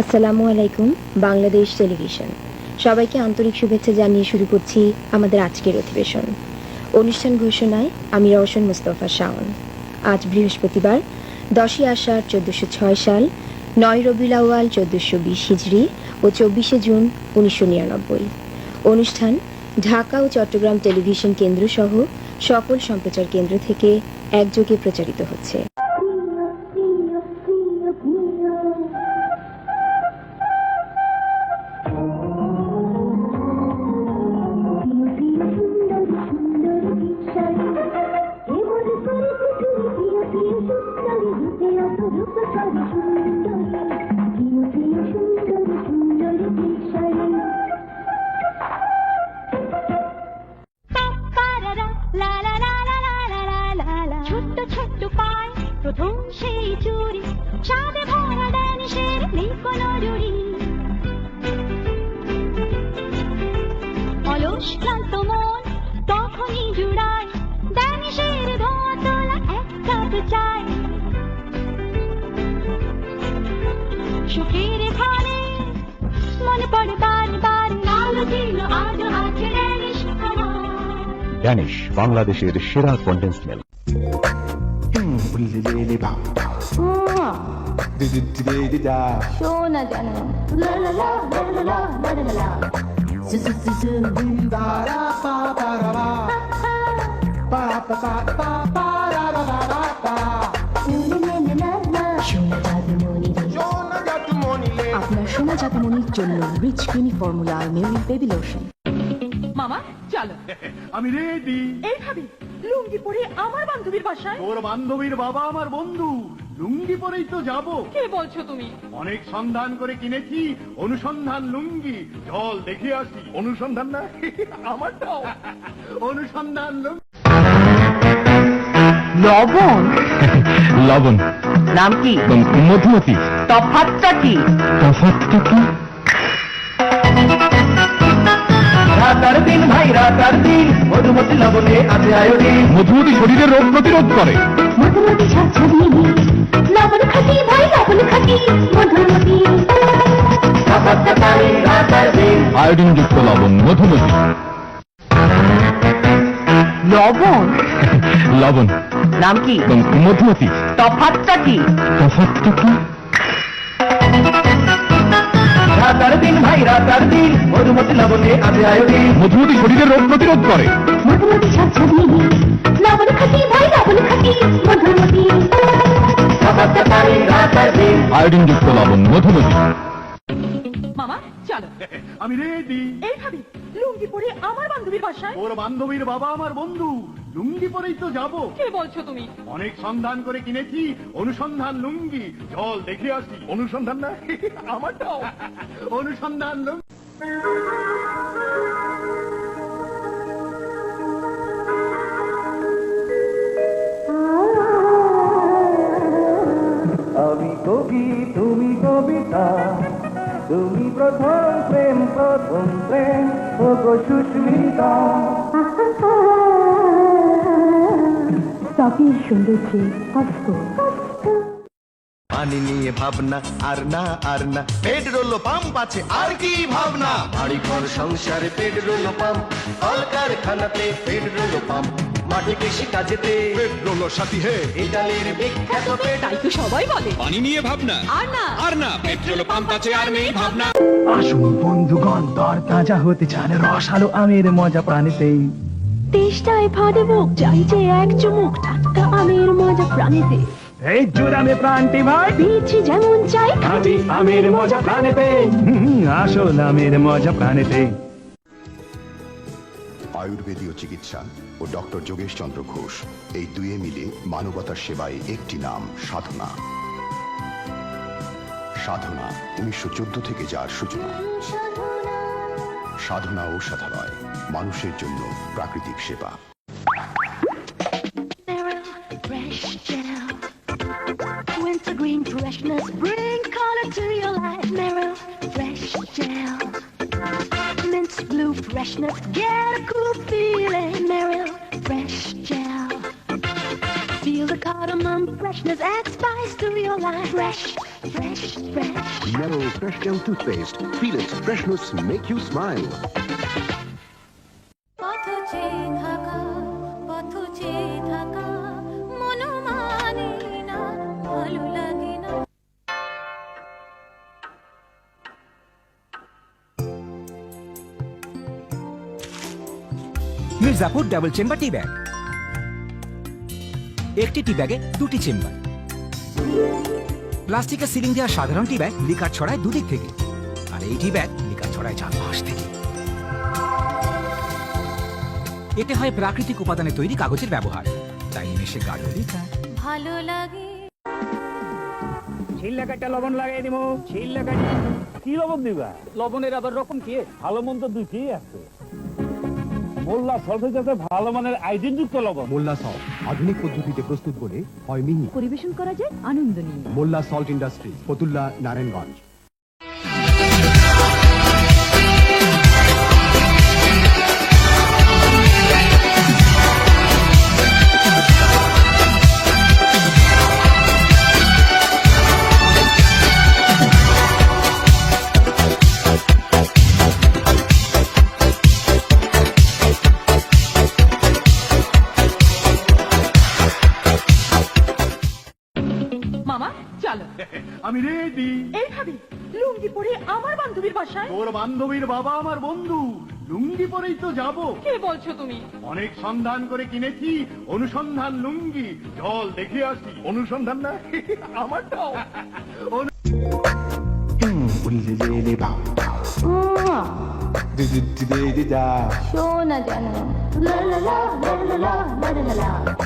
আসসালামু আলাইকুম, বাংলাদেশ টেলিভিশন। সবাইকে আন্তরিক শুভেচ্ছা জানিয়ে শুরু করছি আমাদের আজকের অধিবেশন। অনুষ্ঠান ঘোষণায় আমি রওশন মুস্তফা শাওন। আজ বৃহস্পতিবার, দশই আষাঢ় চোদ্দশো ছয় সাল, নয় রবিউল আউয়াল চোদ্দশো বিশ হিজড়ি ও চব্বিশে জুন উনিশশো নিরানব্বই। অনুষ্ঠান ঢাকা ও চট্টগ্রাম টেলিভিশন কেন্দ্র সহ সকল সম্প্রচার কেন্দ্র থেকে একযোগে প্রচারিত হচ্ছে। diken Şu pirihane Mani bari bari bari Nalazino adı atireniş Danish, Bangladeshi, the Shira condensed hmm, milk. Şuna canım. La la la la la la la la. Zı zı zı zı. Ba ra ba ba ra ba. Ba. সোনা জাতমনির জন্য rich creamy formula মিউরি baby lotion মামা চলো। আমি ready এইভাবে লুঙ্গি পরে আমার বান্ধবীর বাসায়? তোর বান্ধবীর বাবা আমার বন্ধু। লুঙ্গি পরেই তো যাব। কে বলছো তুমি? অনেক সন্ধান করে কিনেছি অনুসন্ধান লুঙ্গি। চল দেখে আসি। অনুসন্ধান না আমারটাও অনুসন্ধান লুঙ্গি। লবণ লবণ। নাম কি? মধুমতি। তফাতটা কি? তফাৎটা কি? রাতার দিন ভাই রাতার দিন মধুমতি লবণে আছে আয়োডিন। মধুমতি শরীরের রোগ প্রতিরোধ করে। মধুমতি ঝাঝালি লবণ খাটি ভাই লবণ খাটি মধুমতি। আয়োডিন যুক্ত লবণ মধুমতি। লবণ? লবণ। নাম কি? মধুমতি। তফাতটা কি? তফাৎটা কি? রাতার দিন ভাই রাতার দিন মধুমতি লবণে আছে আয়োডিন। মধুমতি শরীরের রোগ প্রতিরোধ করে। মধুমতি ঝাঝালি লবণ খাটি ভাই লবণ খাটি মধুমতি। সাপাত্তা পানি রাতার দিন। আয়োডিন যুক্ত লবণ মধুমতি। মামা চলো। আমি রেডি এইভাবে লুঙ্গি পরে আমার বান্ধবীর বাসায়? তোর বান্ধবীর বাবা আমার বন্ধু। লুঙ্গি পরেই তো যাব। কে বলছো তুমি? অনেক সন্ধান করে কিনেছি। অনুসন্ধান লুঙ্গি। চল দেখে আসি। অনুসন্ধান না? আমারটাও। অনুসন্ধান লুঙ্গি। আমি কবি তুমি কবিতা। তুমি প্রথম প্রেম প্রথম প্রেম। ও গো সুস্মিতা। ত্বকের সৌন্দর্যে অস্ত পানি নিয়ে ভাবনা আর না আর না। পেট্রোল পাম্প আছে আর কি ভাবনা? বাড়ি ঘর সংসারে পেট্রোল পাম্প। কলকারখানাতে পেট্রোল পাম্প। মাটি কৃষি কাজেতে পেট্রোল সাথী হে। ইটালির বিখ্যাত পেট। তাই তো সবাই বলে। পানি নিয়ে ভাবনা। আর না। আর না পেট্রোল পাম্প আছে আর নেই ভাবনা। আসুন বন্ধুগণ দর তাজা হতে চান রসালো আমের মজা প্রাণীতেই। তেষ্টায় ফাঁদে মুখ চাই যে এক চুমুক টাটকা আমের মজা প্রাণীতে। এই জুড়ামে প্রাণটি ভাই। পেয়েছি যেমন চাই খাঁটি আমের মজা প্রাণীতে। আসল আমের মজা প্রাণীতে। আয়ুর্বেদীয় চিকিৎসা ও ডক্টর যোগেশ চন্দ্র ঘোষ এই দুয়ে মিলে মানবতার সেবায় একটি নাম সাধনা সাধনা উনিশশো থেকে যার সূচনা সাধনা ঔষধালয় মানুষের জন্য প্রাকৃতিক সেবা Fresh gel. Wintergreen freshness bring get a freshness adds spice to your life. Fresh, fresh, fresh. Mellow Fresh Gel Toothpaste. Feel its freshness make you smile. Mirzapur Double chamber Tea Bag. একটি টি ব্যাগে দুটি chamber. প্লাস্টিকের ceiling দেওয়া সাধারণ টি bag liquor ছড়ায় দুদিক থেকে। আর এই টি ব্যাগ লিকার ছড়ায় চার পাশ থেকে। এতে হয় প্রাকৃতিক উপাদানে তৈরি কাগজের ব্যবহার। তাই নিমেষে গাঢ় লিকার। ভালো লাগে। ছিল কাটা লবণ লাগাই দিব ছিল কাটা কি লবণ দিবা? লবণের আবার রকম কি? ভালো মন্দ দুইটি আছে। মোল্লা সলফেজ সাথে ভালো মানের আইডিন যুক্ত লবণ। মোল্লা সল্ট আধুনিক পদ্ধতিতে প্রস্তুত বলে হয় মিহি পরিবেশন করা যায় আনন্দ নিয়ে মোল্লা সল্ট ইন্ডাস্ট্রি ফতুল্লা নারায়ণগঞ্জ। আমি রেডি এইভাবে লুঙ্গি পরে আমার বান্ধবীর বাসায়? তোর বান্ধবীর বাবা আমার বন্ধু। লুঙ্গি পরেই তো যাব। কে বলছো তুমি? অনেক সন্ধান করে কিনেছি। অনুসন্ধান লুঙ্গি। চল দেখে আসি। অনুসন্ধান না আমারটাও শোনা জানো। লা লা লা লা লা লা লা লা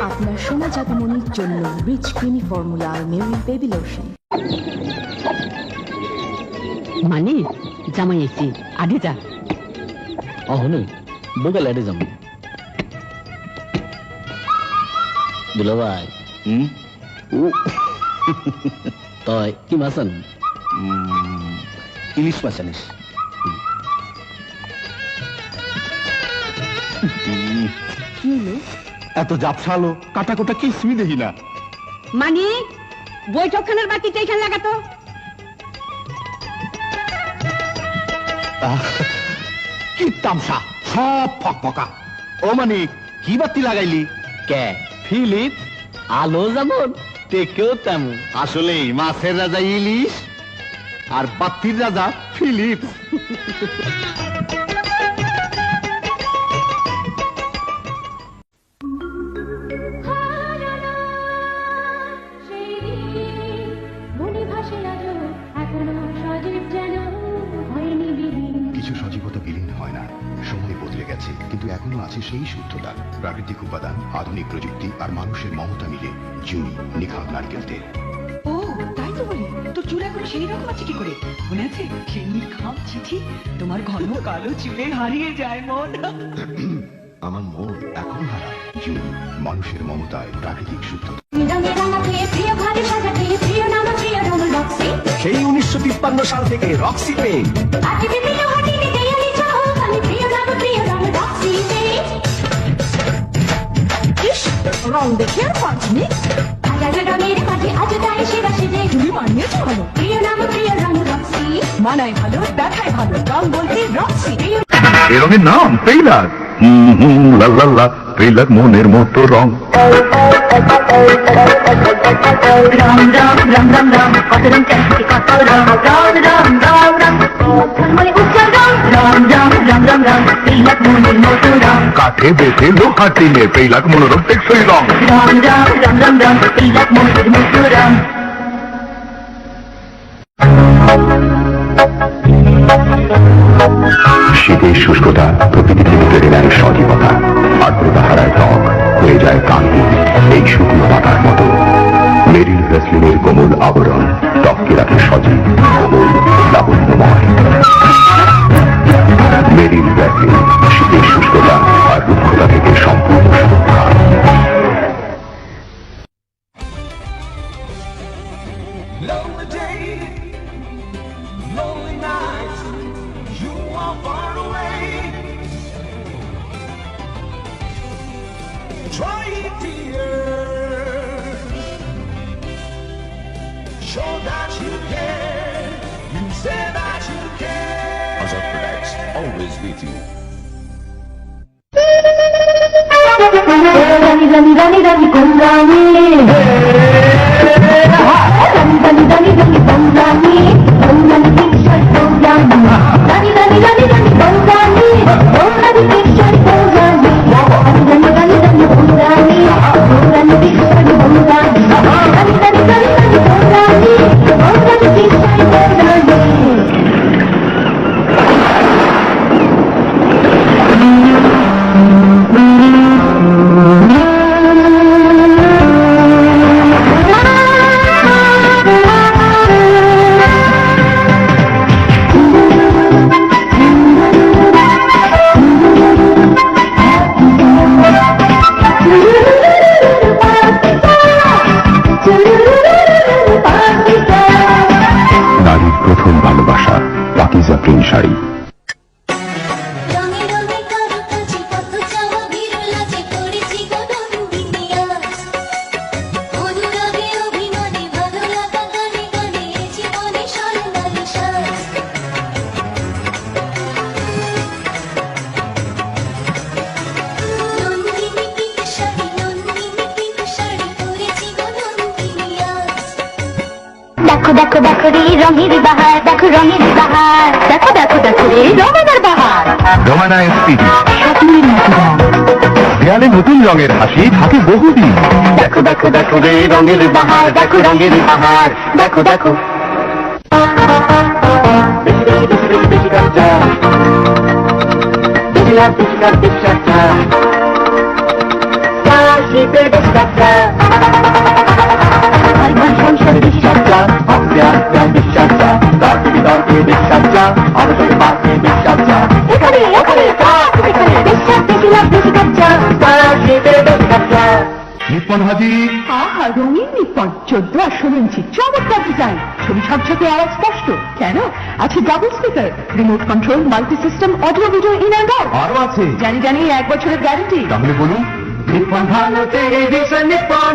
আপনার সোনা জাদুমণির জন্য রিচ ক্রিমি ফর্মুলা মেরি বেবি লোশন মানে জামাই এসি আগে যা। অহনে বোকাল এড়ে যাম দুলা ভাই হুম? তয় কি মাছ আন? ইলিশ মাছ আনিস। এত জাপসালো কাটা কোটা কিছুই দেখি না। মানে বৈঠকখানার বাতিটা এখানে লাগাতো? কি তামসা সব ফকফকা। ও মানে কি বাতি লাগাইলি? কে? ফিলিপ? আলো যেমন টেকেও তেমন। আসলে মাছের রাজা ইলিশ? আর বাতির রাজা ফিলিপ। মনে কিছু সজীবতা বিলীন হয় না। সময় বদলে গেছে কিন্তু এখনও আছে সেই শুদ্ধতা। প্রাকৃতিক উপাদান আধুনিক প্রযুক্তি আর মানুষের মমতা মিলে জুনি নিখাত নারকেল তেল ও তাই তো বলি। তোর চূড়াগুলো সেই রকম আছে কি করে? মনে আছে? ঘেমনির খাম চিঠি তোমার ঘন কালো চুলে হারিয়ে যায় মন। আমার মন এখন হারায়। মানুষের মমতায় প্রাকৃতিক শুদ্ধ সেই উনিশশো তিপ্পান্ন সাল থেকে রক্সি পে রং দেখে আর পাঁচ মিনিট মানায় ভালো দেখায় ভালো রং বলতে রক্সি এই রঙের নাম পেইলার লাল্লাল্লা পেইলার মনের মতো রং রাম রাম রাম রাম রাম কত রং চাইছে কত রং রাম রাম রাম রাম রাম রাম রাম কাঠে বেঁধে লোহা টিনে পেইলার মনোরম টেকসই রং। রাম রাম রাম শীতের শুষ্কতা প্রকৃতি থেকে কেড়ে নেয় সজীবতা। আর্দ্রতা হারায় ত্বক, হয়ে যায় কান্তি এই শুকনো পাতার মতো মেরিল ভ্যাসলিনের কোমল আবরণ ত্বককে রাখে সজীব কোমল 远离，是为叔叔的蛋花如何上不陌生的。Try it, dear. развитию. Dani, Dani, Dani, Dani, con Dani. Dani, Dani, Dani, con Dani. Con Dani, Big Shot, con Dani. Dani, Dani, Dani, Dani, con Dani. Con Dani, Big Shot, con Dani. Dani, Dani, Dani, Dani, con Dani. Con Dani, Big Shot, con Dani. Dani, Dani, Dani, Dani, con Dani. Con Dani, Big Shot, con Dani. Print sari. রঙে রঙে দেখো দেখো দেখো রে রঙের বাহার দেখো রঙের বাহার দেখো দেখো দেখো রে রঙের বাহার। রমানা দেয়ালে নতুন রঙের হাসি থাকে বহুদিন। দেখো দেখো দেখো রে রঙের বাহার দেখো রঙের বাহার দেখো দেখো। সংসারে এখানে এখানে এখানে বিশ্বাস বেশি লাভ বেশি খরচা নিপন হাজি। আহা রঙিন নিপন চোদ্দ আর ষোলো ইঞ্চি চমৎকার ডিজাইন ছবি ঝকঝকে আওয়াজ স্পষ্ট। কেন? আছে double speaker remote control multi system audio video in and out আরও আছে। জানি জানি এক বছরের গ্যারান্টি তাহলে বলুন নিপন ভালো ভীষণ নিপন।